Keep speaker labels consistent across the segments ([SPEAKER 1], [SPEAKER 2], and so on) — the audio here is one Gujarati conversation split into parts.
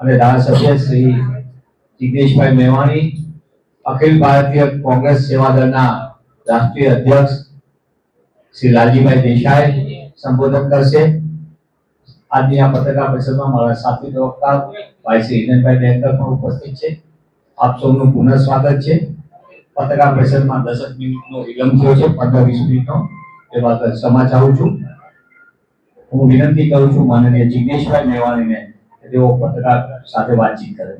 [SPEAKER 1] અને ધારાસભ્ય શ્રી જિગ્નેશભાઈ મેવાણી, અખિલ ભારતીય કોંગ્રેસ સેવા દળના રાષ્ટ્રીય અધ્યક્ષ શ્રી લાલજીભાઈ દેસાઈ સંબોધન કરશે. આજની આ પત્રકાર પરિષદમાં મારા સાથી પ્રવક્તા ભાઈ શ્રી હિરેનભાઈ ડેંકર પણ ઉપસ્થિત છે. આપ સૌનું પુનઃ સ્વાગત છે. પત્રકાર પરિષદમાં દસક મિનિટનો વિલંબ થયો છે, પંદર વીસ મિનિટનો. એ બાબત ક્ષમા ચાહું છું. હું વિનંતી કરું છું માનનીય જિગ્નેશભાઈ મેવાણીને તેઓ પત્રકાર સાથે વાતચીત કરે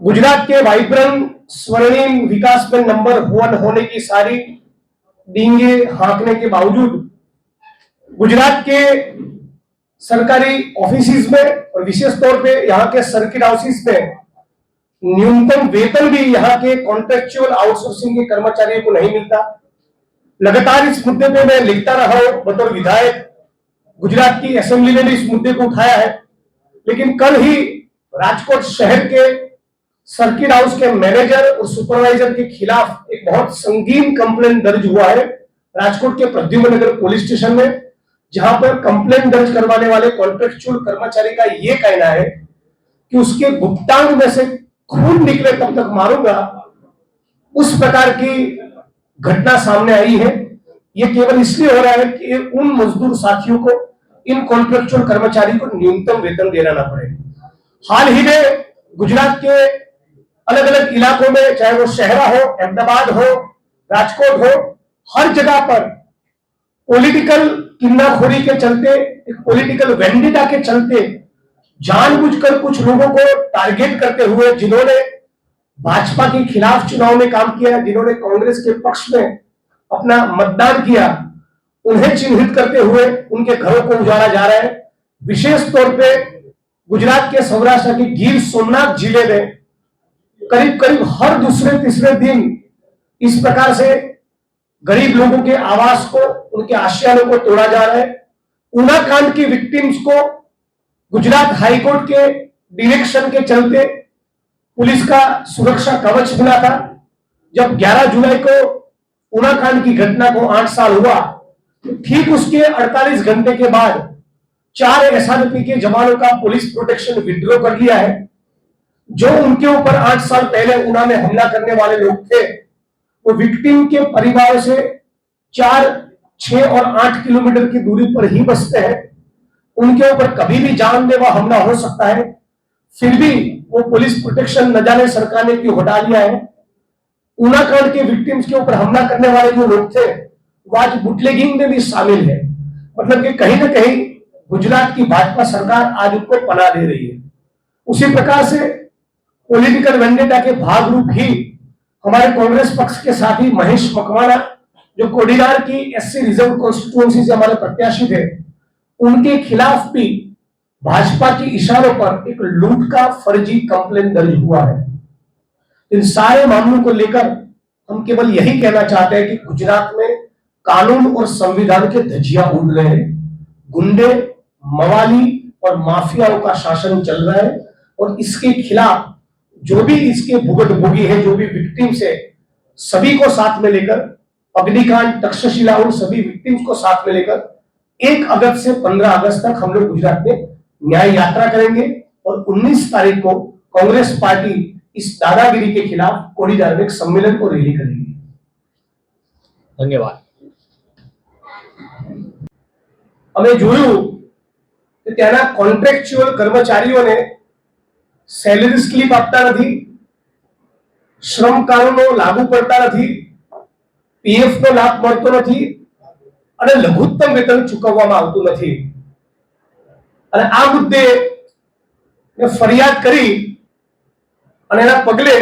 [SPEAKER 2] गुजरात के वाइब्रेंट स्वर्णिम विकास में नंबर वन होने की सारी डींगे हाँकने के बावजूद गुजरात के सरकारी ऑफिस में और विशेष तौर पे यहाँ के सर्किट हाउसेस में न्यूनतम वेतन भी यहाँ के कॉन्ट्रेक्चुअल आउटसोर्सिंग के कर्मचारियों को नहीं मिलता लगातार इस मुद्दे पे मैं लिखता रहा हूं बतौर विधायक गुजरात की असेंबली ने भी इस मुद्दे को उठाया है। लेकिन कल ही राजकोट शहर के सर्किट हाउस के मैनेजर और सुपरवाइजर के खिलाफ एक बहुत संगीन कंप्लेन दर्ज हुआ है राजकोट के प्रद्युम्न नगर पुलिस स्टेशन में, जहाँ पर कंप्लेन दर्ज करवाने वाले कॉन्ट्रेक्चुअल कर्मचारी का यह कहना है कि उसके भुगतान में से खून निकले तब तक मारूँगा। उस प्रकार की घटना सामने आई है। ये केवल इसलिए हो रहा है कि उन मजदूर साथियों को इन कॉन्ट्रेक्चुअल कर्मचारी को न्यूनतम वेतन देना ना पड़े। हाल ही में गुजरात के अलग अलग इलाकों में, चाहे वो शहरा हो, अहमदाबाद हो, राजकोट हो, हर जगह पर पॉलिटिकल किन्नाखोरी के चलते, एक पॉलिटिकल वेंडिटा के चलते जानबूझकर कुछ लोगों को टारगेट करते हुए जिन्होंने भाजपा के खिलाफ चुनाव में काम किया, जिन्होंने कांग्रेस के पक्ष में अपना मतदान किया उन्हें चिन्हित करते हुए उनके घरों को उजाड़ा जा रहा है। विशेष तौर पे गुजरात के सौराष्ट्र के गिर सोमनाथ ज़िले में करीब करीब हर दूसरे तीसरे दिन इस प्रकार से गरीब लोगों के आवास को, उनके आशियानों को तोड़ा जा रहा है। उना कांड की विक्टिम्स को गुजरात हाईकोर्ट के डिरेक्शन के चलते पुलिस का सुरक्षा कवच मिला था। जब 11 जुलाई को उना कांड की घटना को आठ साल हुआ ठीक उसके 48 घंटे के बाद चार एसआरपी के जवानों का पुलिस प्रोटेक्शन विड्रॉ कर लिया है, जो उनके ऊपर आठ साल पहले उना में हमला करने वाले लोग थे, वो विक्टिम के परिवार से चार, छह और आठ किलोमीटर की दूरी पर ही बसते हैं। उनके ऊपर कभी भी जान जानलेवा हमला हो सकता है, फिर भी वो पुलिस प्रोटेक्शन न जाने सरकार ने क्यों हटा लिया है? ऊना कांड के विक्टिम्स के ऊपर हमला करने वाले जो लोग थे वो आज बुटलेगिंग में भी शामिल है। मतलब कि कहीं ना कहीं गुजरात की भाजपा सरकार आज उनको पना दे रही है। उसी प्रकार से पॉलिटिकल वेंडेटा के भाग रूप ही हमारे कांग्रेस पक्ष के साथी महेश मकवाना, जो कोडीनार की एससी रिज़र्व कॉन्स्टिट्यूंसी से हमारे प्रत्याशी थे उनके खिलाफ भी भाजपा के इशारों पर एक लूट का फर्जी कंप्लेन दर्ज हुआ है। इन सारे मामलों को लेकर हम केवल यही कहना चाहते हैं कि गुजरात में कानून और संविधान के धजिया उड़ रहे हैं। गुंडे, मवाली और माफियाओं का शासन चल रहा है और इसके खिलाफ जो भी इसके भुगत भोगी है, जो भी विक्टिम्स है, सभी को साथ में लेकर, अग्निकांड, तक्षशिला और सभी विक्टिम्स को साथ में लेकर, एक अगस्त से पंद्रह अगस्त तक हम लोग गुजरात में न्याय यात्रा करेंगे और 19 तारीख को कांग्रेस पार्टी इस दादागिरी के खिलाफ कोड़ीदार में सम्मेलन को रैली करेगी।
[SPEAKER 1] धन्यवाद।
[SPEAKER 2] અમે જોયું કે ત્યાંના કોન્ટ્રાક્ચ્યુઅલ કર્મચારીઓને સેલરી સ્લીપ આપતા નથી, શ્રમ કાનૂનો લાગુ પડતા નથી પીએફ નો લાભ મળતો નથી અને લઘુત્તમ વેતન ચૂકવવામાં આવતું નથી. અને આ મુદ્દે ફરિયાદ કરી અને એના પગલે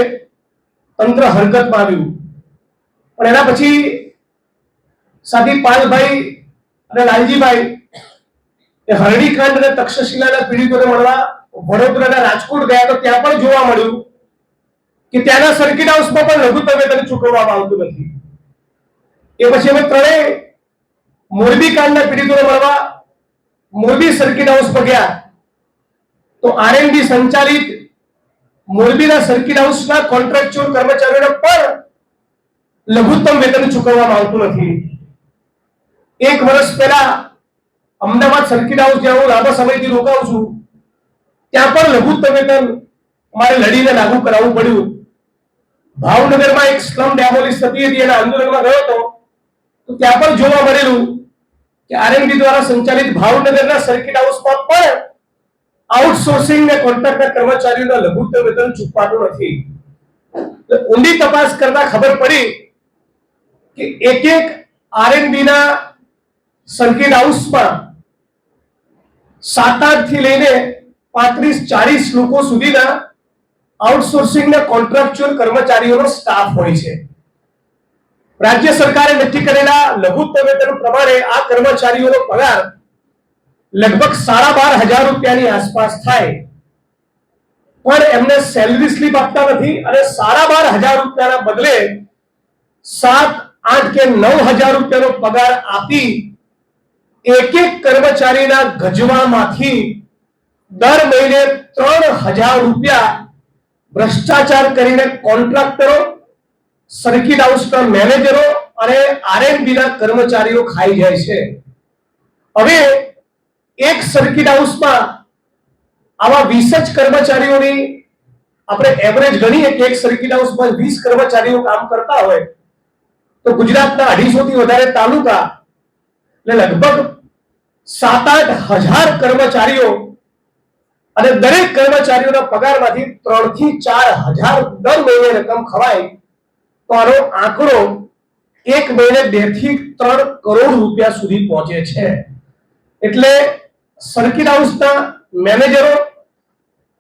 [SPEAKER 2] તંત્ર હરકતમાં આવ્યું પણ એના પછી સાથી પાલભાઈ અને લાલજીભાઈ એ અને તક્ષશિલાના પીડિતોને મળવા વડોદરાના રાજકોટ ગયા તો ત્યાં પણ જોવા મળ્યું કે ત્યાંના સર્કિટ હાઉસમાં પણ લઘુત્તમ વેતન ચૂકવવામાં આવતું નથી. એ પછી અમે ત્રણેય મોરબી કાંડના પીડિતોને મળવા મોરબી સર્કિટ હાઉસ પર ગયા. તો આરએનબી સંચાલિત મોરબીના સર્કિટ હાઉસના કોન્ટ્રાક્ચ્યુઅલ કર્મચારીઓને પણ લઘુત્તમ વેતન ચૂકવવામાં આવતું નથી. એક વર્ષ પહેલા અમદાવાદ સર્કિટ હાઉસ જ્યાં હું લાંબા સમયથી રોકાઉં છું. ત્યાં પણ લઘુત્તમ મારે લડીને લાગુ કરાવવું પડ્યું. ભાવનગરમાં એક સ્લમ ડેમોલિશ થતી હતી, એના આંદોલનમાં ગયો હતો. તો ત્યાં પણ જોવા મળેલું કે આરએનબી દ્વારા સંચાલિત ભાવનગરના સર્કિટ હાઉસમાં પણ આઉટસોર્સિંગ ને કોન્ટ્રાક્ટર કર્મચારીઓના લઘુત્તમ વેતન ચૂકવાતું નથી. ઊંડી તપાસ કરતા ખબર પડી કે એક એક આરએનબી ના સર્કિટ હાઉસમાં સાત આઠથી લઈને પાંત્રીસ ચાલીસ લોકો સુધીના આઉટસોર્સિંગ ના કોન્ટ્રાક્ચ્યુઅલ કર્મચારીઓનો સ્ટાફ હોય છે. રાજ્ય સરકારે નક્કી કરેલા લઘુત્તમ વેતન પ્રમાણે આ કર્મચારીઓનો પગાર લગભગ સાડા બાર હજાર રૂપિયાની આસપાસ થાય. પણ એમને સેલરી સ્લીપ આપતા નથી અને સાડા બાર હજાર રૂપિયાના બદલે સાત, આઠ કે નવ હજાર રૂપિયાનો પગાર આપી એક એક કર્મચારીના ગજવામાંથી દર મહિને ત્રણ હજાર રૂપિયા ભ્રષ્ટાચાર કરીને કોન્ટ્રાક્ટરો સર્કિટ હાઉસના મેનેજરો અને આરએનબી ના કર્મચારીઓ ખાઈ જાય છે. હવે એક સર્કિટ હાઉસમાં આવા વીસ જ કર્મચારીઓની આપણે એવરેજ ગણીએ કે એક સર્કિટ હાઉસમાં વીસ કર્મચારીઓ કામ કરતા હોય, તો ગુજરાતના અઢીસો થી વધારે તાલુકા, એટલે લગભગ સાત આઠ હજાર કર્મચારીઓ અને દરેક કર્મચારીઓના પગારમાંથી ત્રણથી ચાર હજાર દર મહિને રકમ ખવાય તો આનો આંકડો એક મહિને બેથી ત્રણ કરોડ રૂપિયા સુધી પહોંચે છે. એટલે સર્કિટ હાઉસના મેનેજરો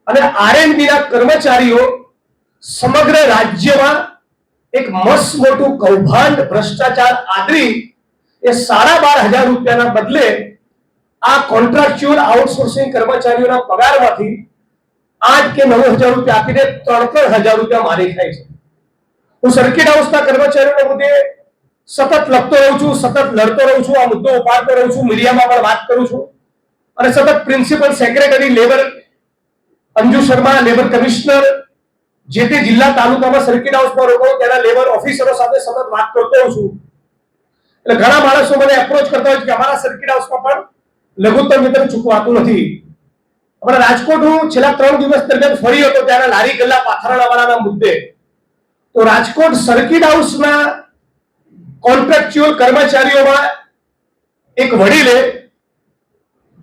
[SPEAKER 2] અને આરએનબી ના કર્મચારીઓ સમગ્ર રાજ્યમાં એક મસ્ત મોટું કૌભાંડ ભ્રષ્ટાચાર આદરી એ સાડા બાર હજાર રૂપિયાના બદલે આ કોન્ટ્રાક્ચ્યુઅલ આઉટસોર્સિંગ કર્મચારીઓના પગારમાંથી આઠ કે નવ હજાર રૂપિયા આપીને ત્રણ ત્રણ હજાર રૂપિયા મારી ખાય છે. હું સર્કિટ હાઉસના કર્મચારીઓના મુદ્દે સતત લખતો રહું છું, સતત લડતો રહું છું, આ મુદ્દો ઉપાડતો રહું છું, મીડિયામાં પણ વાત કરું છું. અને સતત principal secretary labour Anju Sharma labour commissioner જે તે જિલ્લા તાલુકામાં સર્કિટ હાઉસમાં રોકાઉં તેના લેબર ઓફિસરો સાથે સતત વાત કરતો હોઉં છું. એટલે ઘણા માણસો મને એપ્રોચ કરતા હોય છે કે અમારા સર્કિટ હાઉસમાં પણ લઘુત્તમ વેતન ચૂકવાતું નથી. અમારા રાજકોટ હું છેલ્લા ત્રણ દિવસ દરમિયાન ફરી હતો ત્યારે લારી ગલ્લા પાથરણાવાળાના મુદ્દે. તો રાજકોટ સર્કિટ હાઉસના કોન્ટ્રાક્ચ્યુઅલ કર્મચારીઓમાં એક વડીલે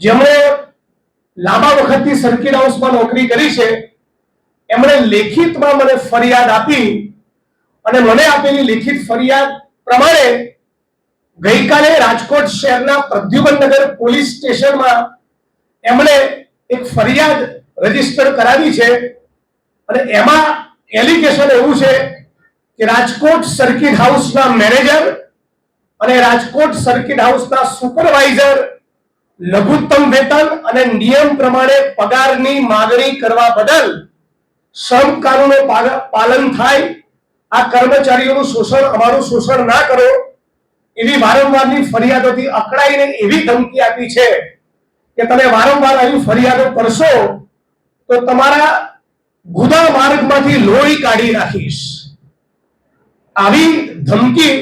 [SPEAKER 2] જેમણે લાંબા વખતથી સર્કિટ હાઉસમાં નોકરી કરી છે, એમણે લેખિતમાં મને ફરિયાદ આપી અને મને આપેલી લેખિત ફરિયાદ પ્રમાણે ગઈકાલે રાજકોટ શહેરના પ્રદ્યુમનનગર પોલીસ સ્ટેશનમાં એમણે એક ફરિયાદ રજિસ્ટર કરાવી છે અને એમાં એલિગેશન એવું છે કે રાજકોટ સર્કિટ હાઉસના મેનેજર અને રાજકોટ સર્કિટ હાઉસના સુપરવાઇઝર લઘુત્તમ વેતન અને નિયમ પ્રમાણે પગારની માગણી કરવા બદલ શ્રમ કાનૂનો પાલન થાય. આ કર્મચારીઓનું શોષણ, અમારું શોષણ ના કરો. એવી વારંવારની ફરિયાદોથી અકળાઈને એવી ધમકી આપી છે કે તમે વારંવાર આવી ફરિયાદો કરશો, તો તમારા ગુદા માર્ગમાંથી લોહી કાઢી નાખીશ. આવી ધમકી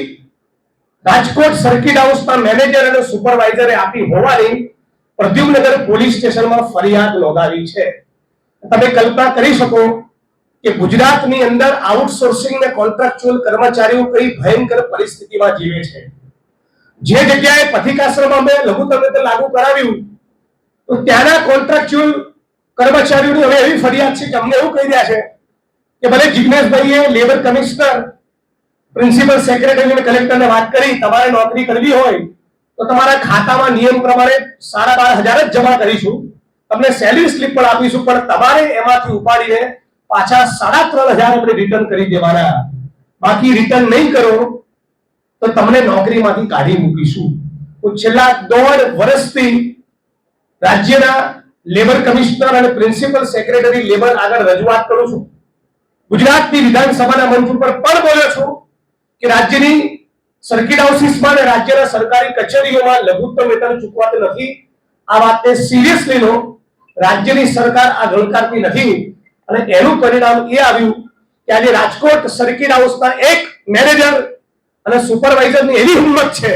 [SPEAKER 2] રાજકોટ સર્કિટ હાઉસના મેનેજર અને સુપરવાઇઝરે આપી હોવાની પ્રદ્યુમનગર પોલીસ સ્ટેશનમાં ફરિયાદ નોંધાવી છે. તમે કલ્પના કરી શકો કે ગુજરાતની અંદર આઉટસોર્સિંગ ને કોન્ટ્રાક્ચ્યુઅલ કર્મચારીઓ કઈ ભયંકર પરિસ્થિતિમાં જીવે છે. જે જગ્યાએ પથિકાશ્રમમાં અમે લઘુત્તમ વેતન લાગુ કરાવ્યું, તો ત્યાંના કોન્ટ્રાક્ચ્યુઅલ કર્મચારીઓની હવે એવી ફરિયાદ છે કે અમને એવું કહી રહ્યા છે કે ભલે જિજ્ઞેશભાઈએ લેબર કમિશનર પ્રિન્સિપલ સેક્રેટરી અને કલેક્ટરને વાત કરી, તમારે નોકરી કરવી હોય, તો તમારા ખાતામાં નિયમ પ્રમાણે સાડા બાર હજાર જ જમા કરીશું. તમને સેલરી સ્લીપ પણ આપીશું, પણ તમારે એમાંથી ઉપાડીને પાછા સાડા ત્રણ હજાર આપણે રિટર્ન કરી દેવાના. બાકી રિટર્ન નહીં કરો. તો તમને નોકરીમાંથી કાઢી મૂકીશું. હું છેલ્લા દોઢ વર્ષથી રાજ્યના લેબર કમિશનર અને પ્રિન્સિપલ સેક્રેટરી લેબર આગળ રજૂઆત કરું છું. ગુજરાતની વિધાનસભાના મંચ ઉપર પણ બોલ્યો છું કે રાજ્યની સર્કિટ હાઉસીસમાં અને રાજ્યના સરકારી કચેરીઓમાં લઘુત્તમ વેતન ચૂકવાતું નથી. આ વાતને સિરિયસલી લો. રાજ્યની સરકાર આ ગણકારતી નથી. અને એનું પરિણામ એ આવ્યું કે આજે રાજકોટ સર્કિટ હાઉસના એક મેનેજર અને સુપરવાઇઝરની એવી હિંમત છે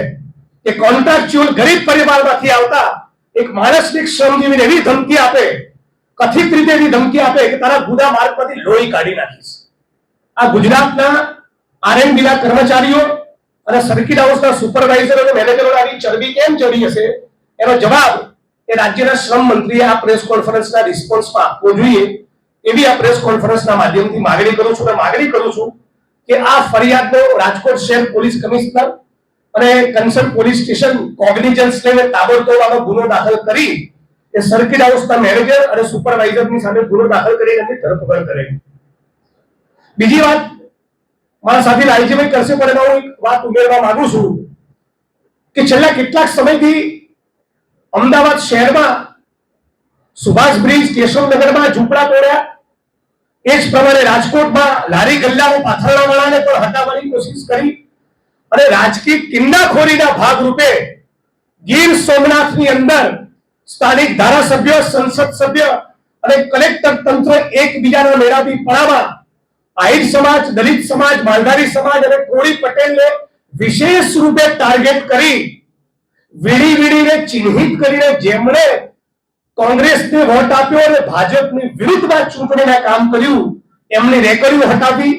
[SPEAKER 2] કે કોન્ટ્રાક્ચ્યુઅલ ગરીબ પરિવારમાંથી આવતા એક માણસને શ્રમજીવીને એવી ધમકી આપે, કથિત રીતે એવી ધમકી આપે કે તારા ગુદા પરથી લોહી કાઢી નાખીશ. આ ગુજરાતના આરએનબી ના કર્મચારીઓ અને સર્કિટ હાઉસના સુપરવાઇઝર અને મેનેજરો આવી ચરબી કેમ ચડી હશે એનો જવાબ એ રાજ્યના શ્રમ મંત્રીએ આ પ્રેસ કોન્ફરન્સના રિસ્પોન્સમાં આપવો જોઈએ. એવી આ પ્રેસ કોન્ફરન્સના માધ્યમથી માગણી કરું છું અને માગણી કરું છું કે આ ફરિયાદનો રાજકોટ શહેર પોલીસ કમિશનર અને કન્સર્ન પોલીસ સ્ટેશન કોગ્નિજન્સ લઈને તાબડતોડ આનો ગુનો દાખલ કરી એ સર્કિટ હાઉસના મેનેજર અને સુપરવાઇઝરની સામે ગુનો દાખલ કરી એમની ધરપકડ કરેલી. બીજી વાત, મારા સાથે લાલજીભાઈ કરશે પણ એમાં એક વાત ઉમેરવા માંગુ છું કે છેલ્લા કેટલાક સમયથી અમદાવાદ શહેરમાં સુભાષ બ્રિજ કેશવનગરમાં ઝૂંપડા તોડ્યા એ જ પ્રમાણે રાજકોટમાં લારી ગલ્લાઓ પાથરણાવાળાને પણ હટાવવાની કોશિશ કરી અને રાજકીય કિંડાખોરીના ભાગરૂપે ગીર સોમનાથની અંદર સ્થાનિક ધારાસભ્ય, સંસદ સભ્ય અને કલેક્ટર તંત્ર એકબીજાના મેળાવી પડામાં આહિર સમાજ, દલિત સમાજ, માલધારી સમાજ અને કોળી પટેલને વિશેષ રૂપે ટાર્ગેટ કરી, વીડી વીડીને ચિહ્નિત કરીને જેમણે કોંગ્રેસને વોટ આપ્યો અને ભાજપની વિરુદ્ધમાં ચૂંટણીના કામ કર્યું. એમની રેકડીઓ હટાવી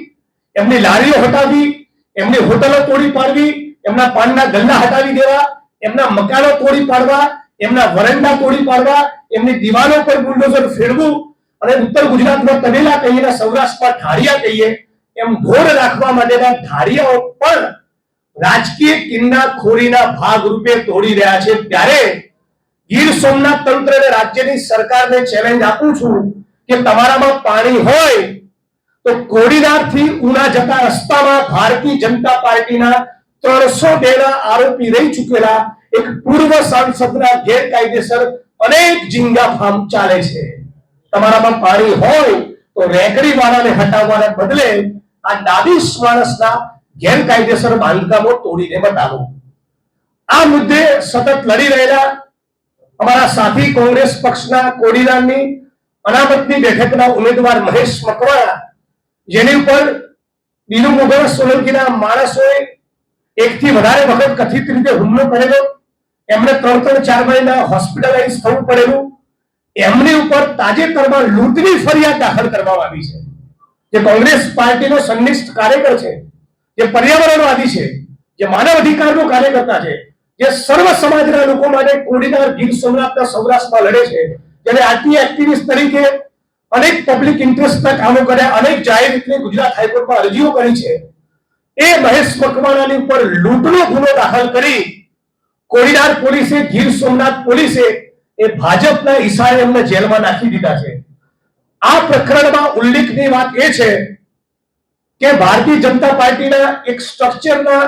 [SPEAKER 2] એમની લારીઓ હટાવી એમની હોટલો તોડી પાડવી, એમના પાનના ગલ્લા હટાવી દેવા, એમના મકાનો તોડી પાડવા, એમના વરંડા તોડી પાડવા, એમની દિવાલો પર બુલડોઝર ફેરવું અને ઉત્તર ગુજરાતમાં તબેલા કહીએ સૌરાષ્ટ્રમાં ઢાળિયા કહીએ, એમ ઢોર રાખવા માટેના ઢાળિયાઓ પણ રાજકીય કિન્ના ખોરીના ભાગ રૂપે તોડી રહ્યા છે. ત્યારે ગીર સોમનાથ તંત્ર અને રાજ્યની સરકારને ચેલેન્જ આપું છું કે તમારામાં પાણી હોય તો કોડીનારથી ઉના જતા રસ્તામાં ભારતીય જનતા પાર્ટીના ત્રણસો બે આરોપી રહી ચૂકેલા એક પૂર્વ સાંસદના ગેરકાયદેસર અનેક જિંગા ફાર્મ ચાલે છે. તમારામાં પાણી હોય તો રેકડી વાળાને હટાવવાના બદલે આ ડાબીસ માણસના ગેરકાયદેસર બાંધકામો તોડીને બતાવો. આ મુદ્દે સતત લડી રહેલા અમારા સાથી કોંગ્રેસ પક્ષના કોડીરામની અનામતની બેઠકના ઉમેદવાર મહેશ મકવાણા, જેની ઉપર બીનુ મુગલ સોલંકીના માણસોએ એકથી વધારે વખત કથિત રીતે હુમલો કરેલો. એમણે ત્રણ ત્રણ ચાર મહિના હોસ્પિટલાઇઝ થવું પડેલું. એમની ઉપર તાજેતરમાં લૂંટની ફરિયાદ દાખલ કરવામાં આવી છે. જે કોંગ્રેસ પાર્ટીનો સંનિષ્ઠ કાર્યકર છે, જે પર્યાવરણવાદી છે, જે માનવ અધિકારનો કાર્યકર્તા છે જે સર્વ સમાજના લોકો માટે કોડીનાર ગીર સોમનાથના સૌરાષ્ટ્રમાં લડે છે, જેને આરટીઆઈ એક્ટિવિસ્ટ તરીકે અનેક પબ્લિક ઇન્ટરેસ્ટના કામો કર્યા, અનેક જાહેર રીતે ગુજરાત હાઈકોર્ટમાં અરજીઓ કરી છે. એ મહેશ મકવાણાની ઉપર લૂંટનો ગુનો દાખલ કરી કોડીનાર પોલીસે ગીર સોમનાથ પોલીસે એ ભાજપના ઈશારે એમને જેલમાં નાખી દીધા છે. આ પ્રકરણમાં ઉલ્લેખની વાત એ છે કે ભારતીય જનતા પાર્ટીના એક સ્ટ્રક્ચરના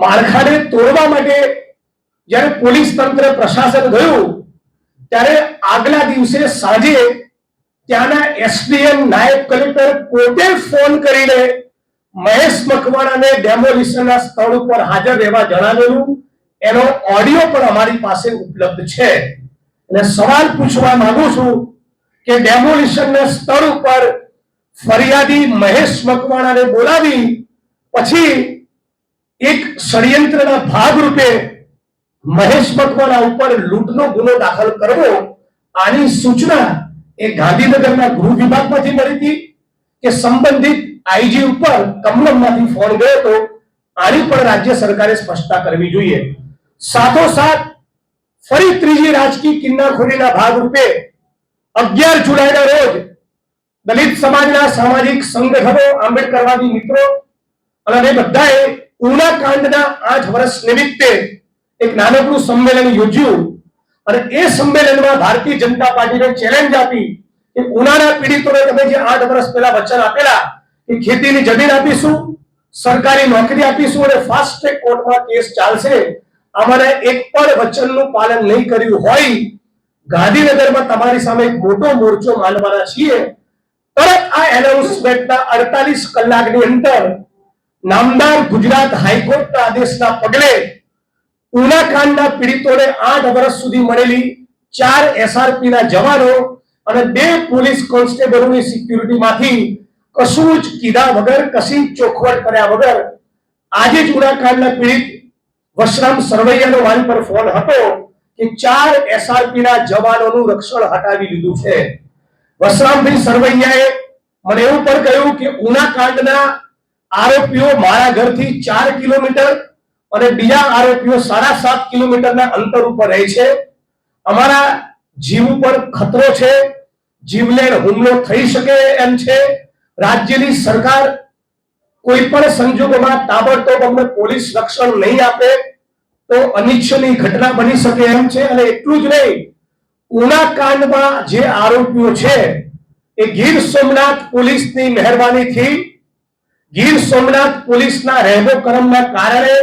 [SPEAKER 2] માળખાને તોડવા માટે જ્યારે પોલીસ તંત્ર, પ્રશાસન ગયું, ત્યારે આગલા દિવસે સાંજે ત્યાંના એસડીએમ નાયબ કલેક્ટર પોતે ફોન કરીને મહેશ મકવાણાને ડેમોલિશનના સ્થળ ઉપર હાજર રહેવા જણાવેલું. એનો ઓડિયો પણ અમારી પાસે ઉપલબ્ધ છે. અને સવાલ પૂછવા માંગુ છું કે ડેમોલિશનના સ્થળ ઉપર ફરિયાદી મહેશ મકવાણાને બોલાવી પછી એક ષડયંત્રના ભાગરૂપે મહેશ મકવાણા ઉપર લૂંટનો ગુનો દાખલ કરવો, આની સૂચના એ ગાંધીનગરના ગૃહ વિભાગમાંથી મળી હતી કે સંબંધિત આઈજી ઉપર કમલમમાંથી ફોન ગયો હતો. આની પણ રાજ્ય સરકારે સ્પષ્ટતા કરવી જોઈએ. સાથોસાથ ફરી ત્રીજી રાજકીય કિન્નાખોરીના ભાગરૂપે અગિયાર જુલાઈના રોજ દલિત સમાજના સામાજિક સંગઠનો, આંબેડકરવાદી મિત્રો અને બધાએ ઉના કાંડના આઠ વર્ષ નિમિત્તે એક નાનકડું સંમેલન યોજ્યું અને એ સંમેલનમાં ભારતીય જનતા પાર્ટીને ચેલેન્જ આપી કે ઉનાના પીડિતોને તમે જે આઠ વર્ષ પહેલા વચન આપેલા કે ખેતીની જમીન આપીશું, સરકારી નોકરી આપીશું અને ફાસ્ટ ટ્રેક કોર્ટમાં કેસ ચાલશે અમારે એક પણ વચનનું પાલન નહીં કર્યું હોય, ગાંધીનગરમાં તમારી સામે એક મોટો મોરચો માંડવાના છીએ. તરત આ એનાઉન્સમેન્ટના અડતાલીસ કલાકની અંદર નામદાર ગુજરાત હાઈકોર્ટના આદેશના પગલે ઉના પીડિતોને આઠ વર્ષ સુધી મળેલી ચાર એસઆરપી ના જવાનો અને બે પોલીસ કોન્સ્ટેબલોની સિક્યુરિટીમાંથી કશું જ કીધા વગર, કશી ચોખવટ કર્યા વગર આજે જ ઉના કાંડના પીડિત વશરામ સરવૈયાનો વાન પર ફોન હતો કે ચાર એસઆરપીના જવાનોનું રક્ષણ હટાવી લીધું છે. વશરામભાઈ સરવૈયાએ મને એવું પણ કહ્યું કે ઉના કાંડના આરોપીઓ મારા ઘરથી ચાર કિલોમીટર અને બીજા આરોપીઓ સાડા સાત કિલોમીટરના અંતર ઉપર રહે છે. અમારા જીવ ઉપર ખતરો છે. જીવલેણ હુમલો થઈ શકે એમ છે. રાજ્યની સરકાર કોઈ પણ સંજોગોમાં તાબડતોબ અમને પોલીસ રક્ષણ નહીં આપે તો અનિચ્છનીય ઘટના બની શકે એમ છે. અને એટલું જ નહીં ઉના કાંડમાં જે આરોપીઓ છે, એ ગીર સોમનાથ પોલીસની મહેરબાનીથી ગીર સોમનાથ પોલીસના રહેબો કરમના કારણે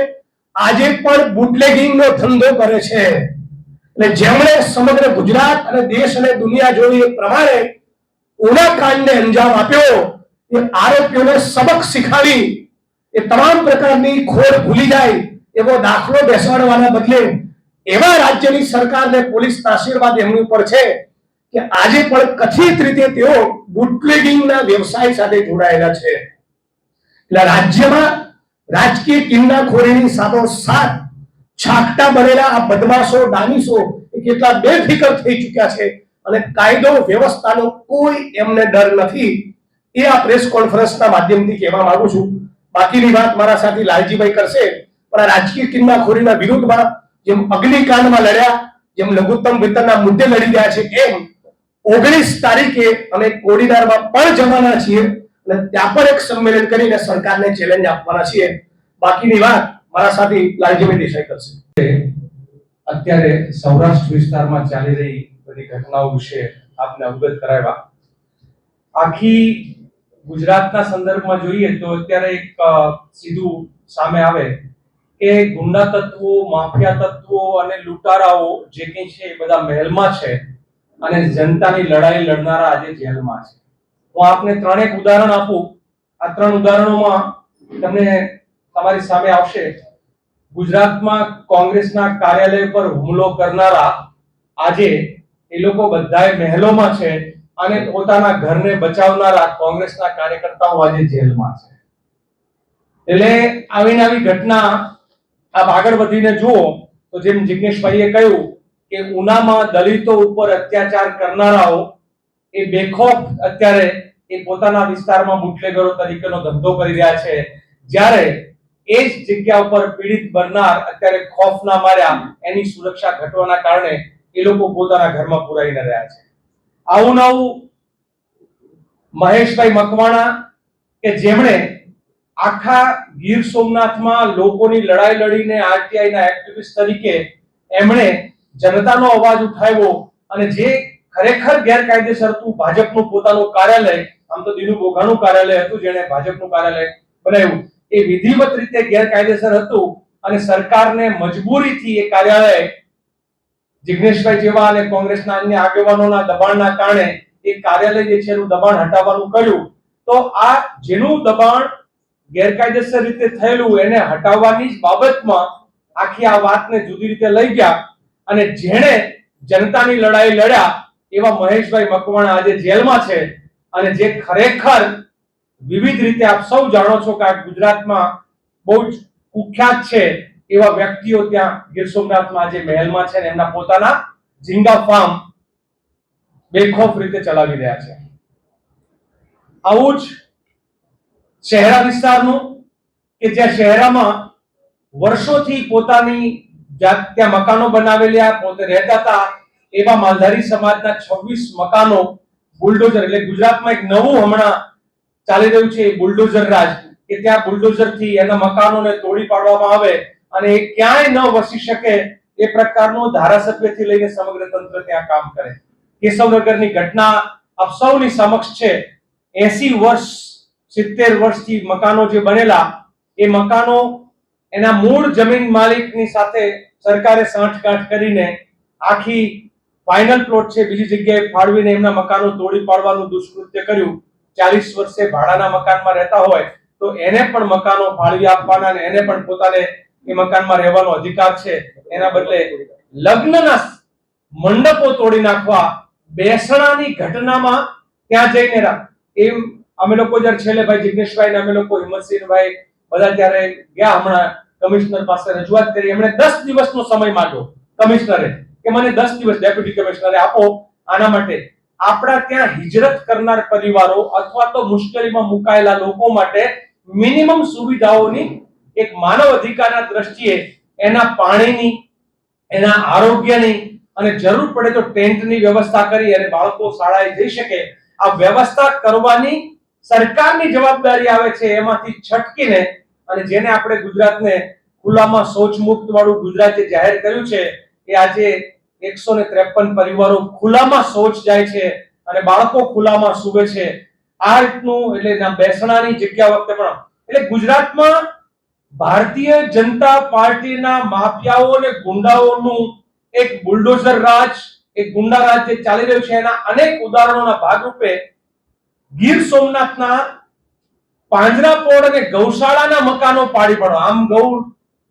[SPEAKER 2] આજે પણ બુટલેગિંગનો ધંધો કરે છે. અને જેમણે સમગ્ર ગુજરાત અને દેશ અને દુનિયા જોઈ એ પ્રમાણે ઉના કાંડને અંજામ આપ્યો, એ આરોપીઓને સબક શીખવી એ તમામ પ્રકારની ખોડ ભૂલી જાય, એવો દાખલો બેસાડવાના બદલે એવા રાજ્યની સરકારને પોલીસના આશીર્વાદ એમની ઉપર છે કે આજે પણ કથિત રીતે તેઓ બુટલેગિંગના વ્યવસાય સાથે જોડાયેલા છે. એટલે રાજ્યમાં રાજકીય કિન્નાખોરીની સાથોસાથ છાકટા બનેલા આ બદમાશો, દાનીશો કેટલા બેફિકર થઈ ચૂક્યા છે અને કાયદો, વ્યવસ્થાનો કોઈ એમને ડર નથી. એ આ પ્રેસ કોન્ફરન્સના માધ્યમથી કહેવા માંગુ છું. બાકીની વાત મારા સાથી લાલજીભાઈ કરશે, પણ આ રાજકીય કિલ્લાખોરીના વિરુદ્ધમાં જેમ અગ્નિકાંડમાં લડ્યા, જેમ લઘુત્તમ વેતનના મુદ્દે લડી રહ્યા છે, એમ ઓગણીસ તારીખે અમે કોડીનારમાં પણ જવાના છીએ. અને ત્યાં પણ એક સંમેલન કરીને સરકારને ચેલેન્જ આપવાના છીએ. બાકીની વાત મારા સાથી લાલજીભાઈ દેસાઈ કરશે.
[SPEAKER 3] અત્યારે સૌરાષ્ટ્ર વિસ્તારમાં ચાલી રહી બધી ઘટનાઓ વિશે આપને અવગત કરાવ્યા. આખી ગુજરાતના સંદર્ભમાં જોઈએ તો અત્યારે એક સીધું સામે આવે કે ગુંડા તત્વો, માફિયા તત્વો અને લૂંટારાઓ જે કંઈ છે એ બધા મહેલમાં છે અને જનતાની લડાઈ લડનારા આજે જેલમાં છે. હું આપને ત્રણેક ઉદાહરણ આપું. આ ત્રણ ઉદાહરણોમાં તમને તમારી સામે આવશે. ગુજરાતમાં કોંગ્રેસના કાર્યાલય પર હુમલો કરનારા આજે એ લોકો બધાએ મહેલોમાં છે અને પોતાના ઘરને બચાવનારા કોંગ્રેસના કાર્યકર્તાઓ આજે જેલમાં છે. એટલે આવી આવી ઘટના આપ આગળ વધીને જુઓ તો જેમ જિગ્નેશભાઈએ કહ્યું કે ઉનામાં દલિતો ઉપર અત્યાચાર કરનારાઓ એ બેખોફ અત્યારે એ પોતાના વિસ્તારમાં બુટલેગરો તરીકેનો ધંધો કરી રહ્યા છે. જ્યારે એ જ જગ્યા ઉપર પીડિત બનનાર અત્યારે ખોફના માર્યા એની સુરક્ષા ઘટવાના કારણે એ લોકો પોતાના ઘરમાં પુરાઈને રહ્યા છે. આવું નવું મહેશભાઈ મકવાણા કે જેમણે આખા ગીર સોમનાથમાં લોકોની લડાઈ લડીને આરટીઆઈના એક્ટિવિસ્ટ તરીકે એમણે જનતાનો અવાજ ઉઠાવ્યો અને જે ખરેખર ગેરકાયદેસર હતું ભાજપનું પોતાનું કાર્યાલય, આમ તો દિનુ બોઘાનું કાર્યાલય હતું જેણે ભાજપનું કાર્યાલય બનાવ્યું. એ વિધિવત રીતે ગેરકાયદેસર હતું અને સરકારને મજબૂરીથી એ કાર્યાલય જિગ્નેશભાઈ જેવા અને કોંગ્રેસના અન્ય આગેવાનોના દબાણના કારણે એ કાર્યાલય જે છે એનું દબાણ હટાવવાનું કહ્યું. તો આ જેનું દબાણ ગેરકાયદેસર રીતે થયેલું એને હટાવવાની જ બાબતમાં આખી આ વાતને જુદી રીતે લઈ ગયા અને જેણે જનતાની લડાઈ લડ્યા એવા મહેશભાઈ મકવાણા આજે જેલમાં છે અને જે ખરેખર વિવિધ રીતે આપ સૌ જાણો છો કે આ ગુજરાતમાં બહુ જ કુખ્યાત છે એવા વ્યક્તિઓ ત્યાં ગીર સોમનાથમાં આજે મહેલમાં છે અને એમના પોતાના ઝીંગા ફાર્મ બેખોફ રીતે ચલાવી રહ્યા છે. આવું જ શહેરા વિસ્તારનું કે જ્યાં શહેરામાં વર્ષોથી પોતાની જાત, ત્યાં મકાનો બનાવેલા પોતે રહેતા હતા એવા માલધારી સમાજના 26 મકાનો બુલડોઝર એટલે ગુજરાતમાં એક નવું હમણાં ચાલી રહ્યું છે બુલડોઝર રાજ, કે ત્યાં બુલડોઝરથી એના મકાનોને તોડી પાડવામાં આવે અને એ ક્યાંય ન વસી શકે એ પ્રકારનો ધારાસભ્યથી લઈને સમગ્ર તંત્ર ત્યાં કામ કરે. કેશવનગરની ઘટના આપ સૌની સમક્ષ છે. એસી વર્ષ, સિત્તેર વર્ષથી મકાનો જે બનેલા, એ મકાનો એના મૂળ જમીન માલિકની સાથે સરકારે સાંઠગાંઠ કરીને આખી ફાઇનલ પ્લોટ છે, બીજી જગ્યાએ ફાળવીને એમના મકાનો તોડી પાડવાનું દુષ્કૃત્ય કર્યું. ચાલીસ વર્ષે ભાડાના મકાનમાં રહેતા હોય તો એને પણ મકાનો ફાળવી આપવાના અને એને પણ પોતાને એ મકાનમાં રહેવાનો અધિકાર છે. એના બદલે લગ્નના મંડપો તોડી નાખવા બેસણાની ઘટનામાં ત્યાં જઈને એમ અમે લોકો જ્યારે છેલ્લે ભાઈ જિગ્નેશભાઈ ને અમે લોકો હિંમતસિંહભાઈ બધા ત્યારે ગયા હમણાં કમિશનર પાસે રજૂઆત કરી, એમણે દસ દિવસનો સમય માંગ્યો કમિશનરે. કે મને દસ દિવસ ડેપ્યુટી કમિશનરે આપો આના માટે. આપણા ત્યાં હિજરત કરનાર પરિવારો અથવા તો મુશ્કેલીમાં મુકાયેલા લોકો માટે મિનિમમ સુવિધાઓની એક માનવ અધિકારના દ્રષ્ટિએ એના પાણીની, એના આરોગ્યની અને જરૂર પડે તો ટેન્ટની વ્યવસ્થા કરી અને બાળકો શાળાએ જઈ શકે. આ વ્યવસ્થા કરવાની સરકારની જવાબદારી આવે છે એમાંથી છટકીને અને જેને આપણે ગુજરાતને ખુલ્લામાં શૌચ મુક્ત વાળું ગુજરાતે જાહેર કર્યું છે એ આજે એકસો ને ત્રેપન પરિવારો ખુલ્લામાં શૌચ જાય છે અને બાળકો ખુલ્લામાં સૂવે છે. આ રીતનું એટલે બેસણાની જગ્યા વખતે પણ એટલે ગુજરાતમાં ભારતીય જનતા પાર્ટીના માફિયાઓ અને ગુંડાઓનું એક બુલડોઝર રાજ, એક ગુંડા રાજ જે ચાલી રહ્યું છે, એના અનેક ઉદાહરણોના ભાગરૂપે ગીર સોમનાથના પાંજરાપોળ અને ગૌશાળાના મકાનો પાડી પડો. આમ ગૌ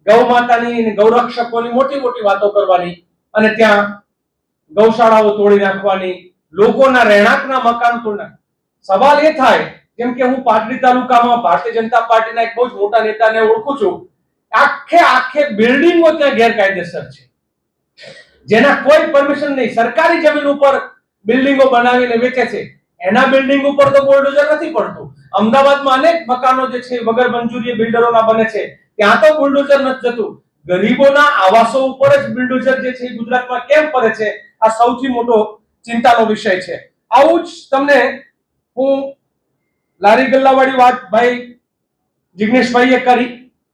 [SPEAKER 3] ગૌ માતાની ગૌરક્ષકોની મોટી મોટી વાતો કરવાની અને ત્યાં ગૌશાળાઓ તોડી નાખવાની, લોકોના રહેણાંકના મકાન તોડી સવાલ એ થાય, જેમ કે હું પાટડી તાલુકામાં ભારતીય જનતા પાર્ટીના એક બહુ જ મોટા નેતાને ઓળખું છું, આખે આખે બિલ્ડિંગો ત્યાં ગેરકાયદેસર છે. જેના કોઈ પરમિશન નહીં, સરકારી જમીન ઉપર બિલ્ડિંગો બનાવીને વેચે છે. એના બિલ્ડિંગ ઉપર તો બુલડોઝર નથી પડતું. અમદાવાદમાં અનેક મકાનો જે છે વગર મંજૂરીએ બિલ્ડરોના બને છે. ત્યાં તો બુલડોઝર નથી જતું. ગરીબોના આવાસો ઉપર જ બિલ્ડોઝર જે છે ગુજરાતમાં કેમ પડે છે? આ સૌથી મોટો ચિંતાનો વિષય છે. આવું જ તમને હું લારી ગલ્લાવાળી વાત ભાઈ જિગ્નેશભાઈએ કરી.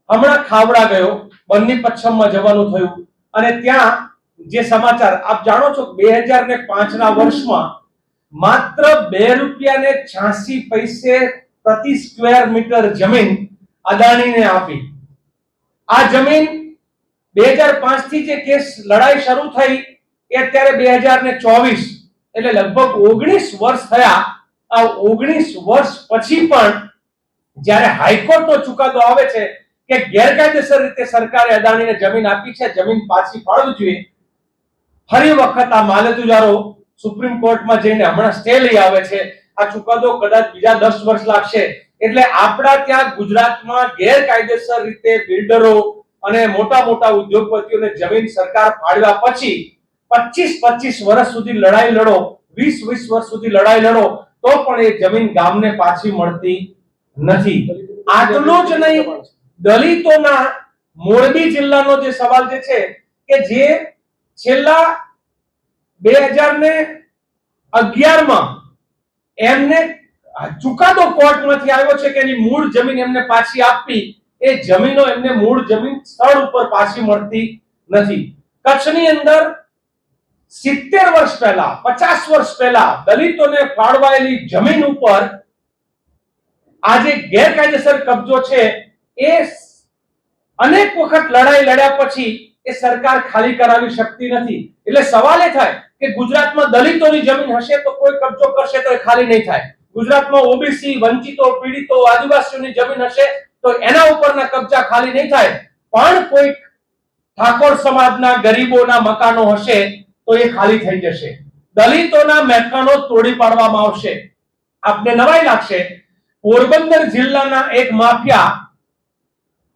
[SPEAKER 3] હમણાં ખાવડા ગયો બન્ની પચ્છમમાં જવાનું થયું. અને ત્યાં જે સમાચાર, આપ જાણો છો બે હજાર ને પાંચ ના વર્ષમાં માત્ર બે રૂપિયા ને છ્યાસી પૈસે પ્રતિ સ્ક્વેર મીટર જમીન અદાણીને આપી. આ જમીન બે હજાર પાંચથી જે કેસ લડાઈ શરૂ થઈ એ અત્યારે બે હજાર ને ચોવીસ, એટલે લગભગ ઓગણીસ વર્ષ થયા. આ ઓગણીસ વર્ષ પછી પણ જ્યારે હાઈકોર્ટનો ચુકાદો આવે છે કે ગેરકાયદેસર રીતે સરકારે અદાણીને જમીન આપી છે, જમીન પાછી ફાળવવી જોઈએ, ફરી વખત આ માલતુજારો સુપ્રીમ કોર્ટમાં જઈને હમણાં સ્ટે લઈ આવે છે. આ ચુકાદો કદાચ બીજા દસ વર્ષ લાગશે. એટલે આપણા ત્યાં ગુજરાતમાં ગેરકાયદેસર રીતે બિલ્ડરો અને મોટા મોટા ઉદ્યોગપતિઓને જમીન સરકાર ફાળવ્યા પછી પચીસ પચીસ વર્ષ સુધી લડાઈ લડો, વીસ વીસ વર્ષ સુધી લડાઈ લડો, તો પણ એ જમીન ગામને પાછી મળતી નથી. આટલું જ નહીં, દલિતોના મોરબી જિલ્લાનો જે સવાલ જે છે કે જે છેલ્લા બે હજાર ને અગિયારમાં એમને ચુકાદો કોર્ટમાંથી આવ્યો છે કે એની મૂળ જમીન એમને પાછી આપવી. એ જમીનો એમને મૂળ જમીન સ્થળ ઉપર પાછી મળતી નથી. કચ્છની અંદર સિત્તેર વર્ષ પહેલા, પચાસ વર્ષ પહેલા દલિતોને ફાળવાયેલી જમીન ઉપર આજે ગેરકાયદેસર કબજો છે. એ અનેક વખત લડાઈ લડ્યા પછી એ સરકાર ખાલી કરાવી શકતી નથી. એટલે સવાલ એ થાય કે ગુજરાતમાં દલિતોની જમીન હશે તો કોઈ કબજો કરશે તો એ ખાલી નહીં થાય. ગુજરાતમાં ઓબીસી, વંચિતો, પીડિતો, આદિવાસીઓની જમીન હશે તો એના ઉપરના કબજા ખાલી નહીં થાય. પણ કોઈ ઠાકોર સમાજના ગરીબોના મકાનો હશે તો એ ખાલી થઈ જશે. દલિતોના મકાનો તોડી પાડવામાં આવશે. આપને નવાઈ લાગશે. પોરબંદર જિલ્લાના એક માફિયા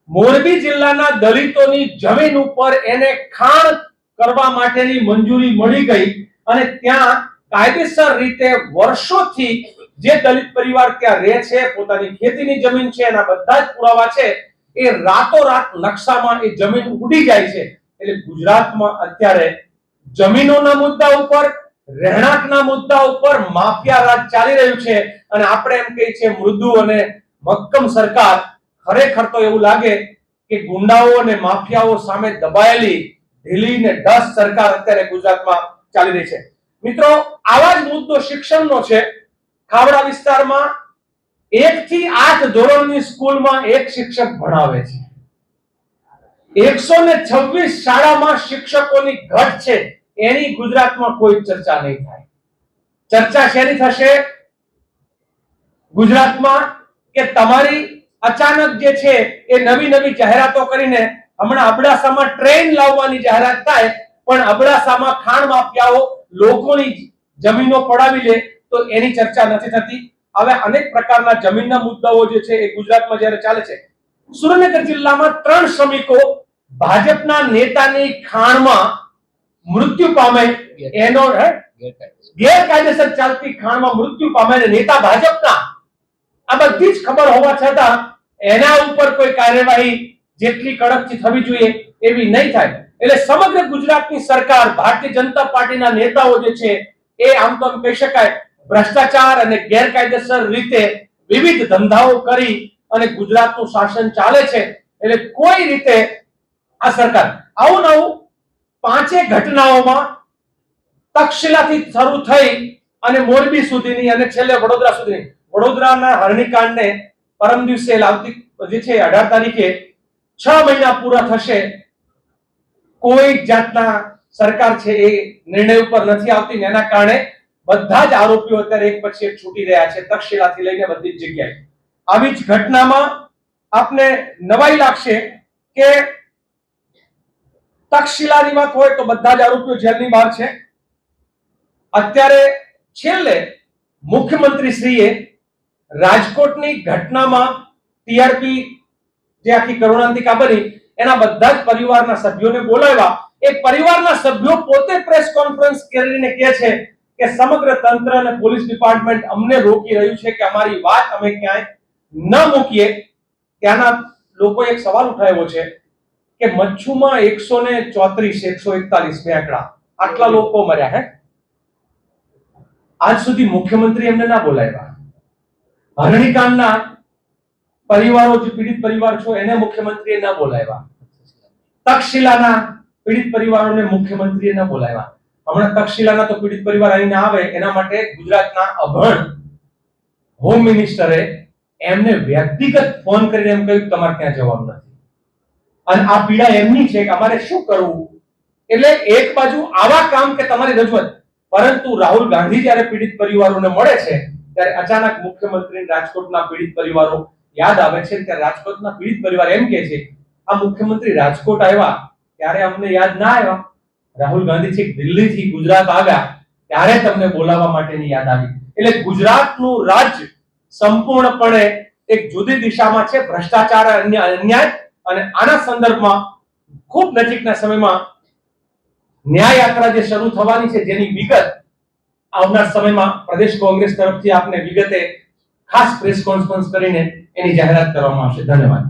[SPEAKER 3] મોરબી જિલ્લાના દલિતોની જમીન ઉપર એને ખાણ કરવા માટેની મંજૂરી મળી ગઈ અને ત્યાં કાયદેસર રીતે વર્ષોથી જે દલિત પરિવાર ત્યાં રહે છે, પોતાની ખેતીની જમીન છે, એના બધા જ પુરાવા છે, એ રાતોરાત નકશામાં એ જમીન ઉડી જાય છે. એટલે ગુજરાતમાં અત્યારે જમીનોના મુદ્દા ઉપર, રહેણાંકના મુદ્દા ઉપર માફિયા રાજ ચાલી રહ્યું છે. અને આપણે એમ કહીએ છીએ, મૃદુ અને મક્કમ સરકાર ખરેખર તો એવું લાગે કે ગુંડાઓ અને માફિયાઓ સામે દબાયેલી ઢીલી ને ડસ સરકાર અત્યારે ગુજરાતમાં ચાલી રહી છે. મિત્રો, આવા જ મુદ્દો શિક્ષણનો છે. ખાવડા વિસ્તારમાં એક થી આઠ ધોરણની સ્કૂલમાં એક શિક્ષક ભણાવે છે. એકસો ને છવ્વીસ શાળામાં શિક્ષકોની ઘટ છે, એની ગુજરાતમાં કોઈ ચર્ચા નહીં થાય. ચર્ચા શેની થશે? ગુજરાતમાં કે તમારી અચાનક જે છે એ નવી નવી જાહેરાતો કરીને હમણાં અબડાસામાં ટ્રેન લાવવાની જાહેરાત થાય, પણ અબડાસામાં ખાણ માફિયાઓ લોકોની જમીનો પડાવી લે તો એની ચર્ચા નથી થતી. હવે અનેક પ્રકારના જમીનના મુદ્દાઓ જે છે એ ગુજરાતમાં જ્યારે ચાલે છે, સુરેન્દ્રનગર જિલ્લામાં ત્રણ શ્રમિકો ભાજપના નેતાની ખાણમાં મૃત્યુ પામે એનો ગેરકાયદેસર ચાલતી ખાણમાં મૃત્યુ પામે નેતા ભાજપના. આ બધી જ ખબર હોવા છતાં એના ઉપર કોઈ કાર્યવાહી જેટલી કડકથી થવી જોઈએ એવી નહીં થાય. એટલે સમગ્ર ગુજરાતની સરકાર, ભારતીય જનતા પાર્ટીના નેતાઓ જે છે એ આમ તો કહી શકાય ભ્રષ્ટાચાર અને ગેરકાયદેસર રીતે વિવિધ ધંધાઓ કરી અને ગુજરાતનું શાસન ચાલે છે, એટલે કોઈ રીતે આ સરકાર આવું નવું પાંચે ઘટનાઓમાં તક્ષશિલાથી શરૂ થઈ અને મોરબી સુધીની અને છેલ્લે વડોદરા સુધીની. વડોદરાના હરણીકાંડને પરમ દિવસે લાવતી જે છે, અઢાર તારીખે છ મહિના પૂરા થશે. કોઈ જાતના સરકાર છે એ નિર્ણય ઉપર નથી આવતી એના કારણે બધા જ આરોપીઓ અત્યારે એક પછી એક છૂટી રહ્યા છે, તક્ષશિલાથી લઈને બધી જગ્યાએ. આવી જ ઘટનામાં આપને નવાઈ લાગશે કે તક્ષશિલાની વાત હોય તો બધા જ આરોપીઓ જેલની બહાર છે. અત્યારે છેલ્લે મુખ્યમંત્રી શ્રીએ રાજકોટની ઘટનામાં ટીઆરપી જે આખી કરુણાંતિકા બની, એના બધા જ પરિવારના સભ્યોને બોલાવ્યા. એ પરિવારના સભ્યો પોતે પ્રેસ કોન્ફરન્સ કરીને કહે છે કે સમગ્ર તંત્ર અને પોલીસ ડિપાર્ટમેન્ટ અમને રોકી રહ્યું છે કે અમારી વાત અમે ક્યાંય ન મૂકીએ. ત્યાંના લોકોએ એક સવાલ ઉઠાવ્યો છે કે મચ્છુમાં એકસો ને ચોત્રીસ, એકસો એકતાલીસ બે આંકડા આટલા લોકો મર્યા હે? આજ સુધી મુખ્યમંત્રી એમને ના બોલાવ્યા. હરણીકાંડના પરિવારો, જે પીડિત પરિવાર છો, એને મુખ્યમંત્રીએ ન બોલાવ્યા. તક્ષશિલાના પીડિત પરિવારોને મુખ્યમંત્રીએ ન બોલાવ્યા. હમણાં તક્ષશિલાના તો પીડિત પરિવાર આવીને આવે, એના માટે ગુજરાતના અભણ હોમ મિનિસ્ટરે એમને વ્યક્તિગત ફોન કરીને એમ કહ્યું તમારે ત્યાં જવાબ નથી. અને આ પીડા એમની છે કે અમારે શું કરવું? એટલે એક બાજુ આવા કામ કે તમારી રજૂઆત. પરંતુ રાહુલ ગાંધી જ્યારે પીડિત પરિવારોને મળે છે, ત્યારે અચાનક મુખ્યમંત્રી રાજકોટના પીડિત પરિવારો યાદ આવે છે ત્યારે રાજકોટના પીડિત પરિવાર એમ કહે છે, આ મુખ્યમંત્રી રાજકોટ આવ્યા, ત્યારે અમને યાદ ના આવ્યા. રાહુલ ગાંધી છેક દિલ્હીથી ગુજરાત આવ્યા, ત્યારે તમને બોલાવવા માટેની યાદ આવી. એટલે ગુજરાતનું રાજ્ય સંપૂર્ણપણે એક જુદી દિશામાં છે, ભ્રષ્ટાચાર અન્ય અન્યાય, અને આના સંદર્ભમાં ખૂબ નજીકના સમયમાં ન્યાય યાત્રા જે શરૂ થવાની છે, જેની વિગત આવનાર સમયમાં પ્રદેશ કોંગ્રેસ તરફથી આપને વિગતે ખાસ પ્રેસ કોન્ફરન્સ કરીને એની જાહેરાત કરવામાં આવશે. ધન્યવાદ.